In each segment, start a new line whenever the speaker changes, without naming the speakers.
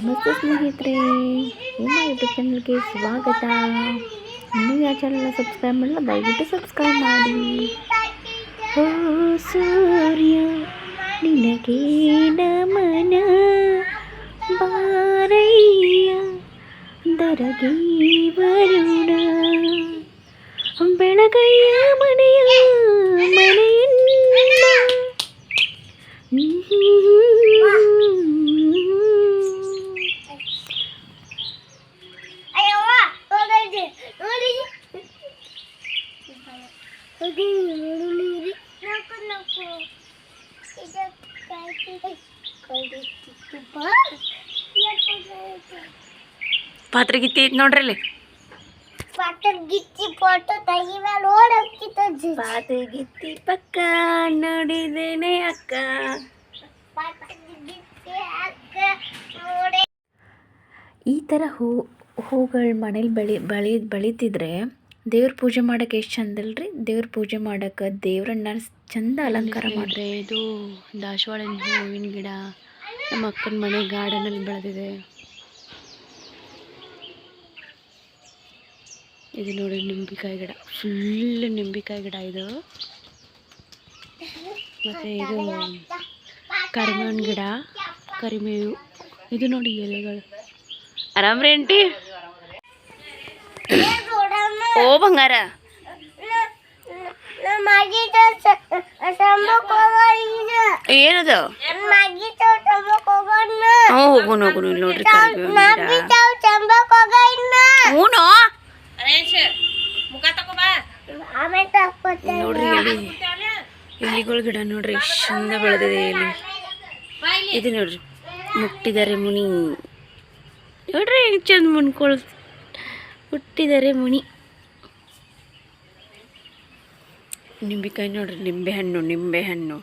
ನಮಸ್ತೆ ಸ್ನೇಹಿತರೆ ನಿಮ್ಮ ಯೂಟ್ಯೂಬ್ ಚಾನಲ್ಗೆ ಸ್ವಾಗತ ಇನ್ನೂ ಯಾವ ಚಾನಲ್ನ ಸಬ್ಸ್ಕ್ರೈಬ್ ಮಾಡಲ್ಲ ದಯವಿಟ್ಟು ಸಬ್ಸ್ಕ್ರೈಬ್ ಮಾಡಿ ಓ ಸೂರ್ಯ ನಿನಗೆ ನಮನ ಬಾರಯ್ಯ ದರಗಿ ವರುಣ ಬೆಳಗಯ್ಯ ಮನೆಯ
ನಾಕು
ಪಾತ್ರೆ ಗಿತ್ತಿ ಐತಿ ನೋಡ್ರಿ ಅಲ್ಲಿ.
ಪಾತ್ರ ಗಿತ್ತಿ ಫೋಟೋ ತೆಗಿವ ನೋಡಕ್ಕಿತ್ತು
ಪಾತ್ರೆ ಗಿತ್ತಿ ಪಕ್ಕ ನೋಡಿದೇನೆ ಅಕ್ಕ.
ಪಾತ್ರ ಗಿಚ್ಚಿ ಅಕ್ಕ ನೋಡೆ.
ಈ ಥರ ಹೂ ಹೂಗಳು ಮನೇಲಿ ಬೆಳಿ ಬೆಳಿ ಬೆಳೀತಿದ್ರೆ ದೇವ್ರ ಪೂಜೆ ಮಾಡಕ್ಕೆ ಎಷ್ಟು ಚಂದ ಅಲ್ರಿ ದೇವ್ರ ಪೂಜೆ ಮಾಡೋಕೆ ದೇವ್ರನ್ನ ಚಂದ ಅಲಂಕಾರ ಮಾಡ್ರಿ. ಇದು ದಾಸವಾಳ ಹೂವಿನ ಗಿಡ ನಮ್ಮ ಅಕ್ಕನ ಮನೆ ಗಾರ್ಡನಲ್ಲಿ ಬೆಳೆದಿದೆ. ಇದು ನೋಡಿ ನಿಂಬಿಕಾಯಿ ಗಿಡ. ಫುಲ್ ನಿಂಬಿಕಾಯಿ ಗಿಡ ಇದು. ಮತ್ತು ಇದು ಕರಿಮೇವಿನ ಗಿಡ ಕರಿಮೇವು. ಇದು ನೋಡಿ ಎಲೆಗಳು. ಆರಾಮ್ರಿ ಆಂಟಿ? ಓ ಬಂಗಾರ. ನೋಡ್ರಿ ಕರಿಬೇವಿನ ಗಿಡ
ನಾವ್ ಸಂಬಕ್ ಹೋಗೋಣ
ಹ್ಞೂ
ಆಮೇಲೆ ತಕ್ಕೊತೇನೆ
ನೋಡ್ರಿ ಎಲಿ ಎಲಿಗಳ ಗಿಡ ನೋಡ್ರಿ, ಚಂದ ಬೆಳೆದಿದೆ ಎಲ್ಲಿ ಇದು ನೋಡ್ರಿ ಮುಟ್ಟಿದ್ದಾರೆ ಮುನಿ. ನೋಡ್ರಿ, ಚಂದ ಮುನ್ಕೊಳ್ ಹುಟ್ಟಿದ್ದಾರೆ ಮುನಿ. ನಿಂಬೆಕಾಯಿ ನೋಡ್ರಿ, ನಿಂಬೆ ಹಣ್ಣು ನಿಂಬೆ ಹಣ್ಣು.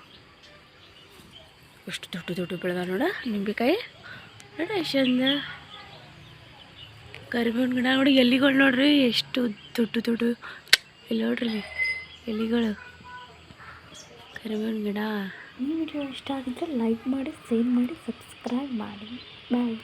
ಎಷ್ಟು ದೊಡ್ಡ ದೊಡ್ಡ ಬೆಳೆದ ನೋಡ ನಿಂಬೆಕಾಯಿ ನೋಡ ಚಂದ ಕರಿಬೇವಿನ ಗಿಡ ನೋಡಿ, ಎಲೆಗಳು ನೋಡ್ರಿ, ಎಷ್ಟು ದೊಡ್ಡ ದೊಡ್ಡ. ಇಲ್ಲಿ ನೋಡ್ರಿ, ಎಲೆಗಳು. ಕರಿಬೇವಿನ ಗಿಡ. ಈ ವಿಡಿಯೋ ಇಷ್ಟ ಆಗಿದ್ರೆ ಲೈಕ್ ಮಾಡಿ, ಶೇರ್ ಮಾಡಿ, ಸಬ್ಸ್ಕ್ರೈಬ್ ಮಾಡಿ. ಬಾಯ್.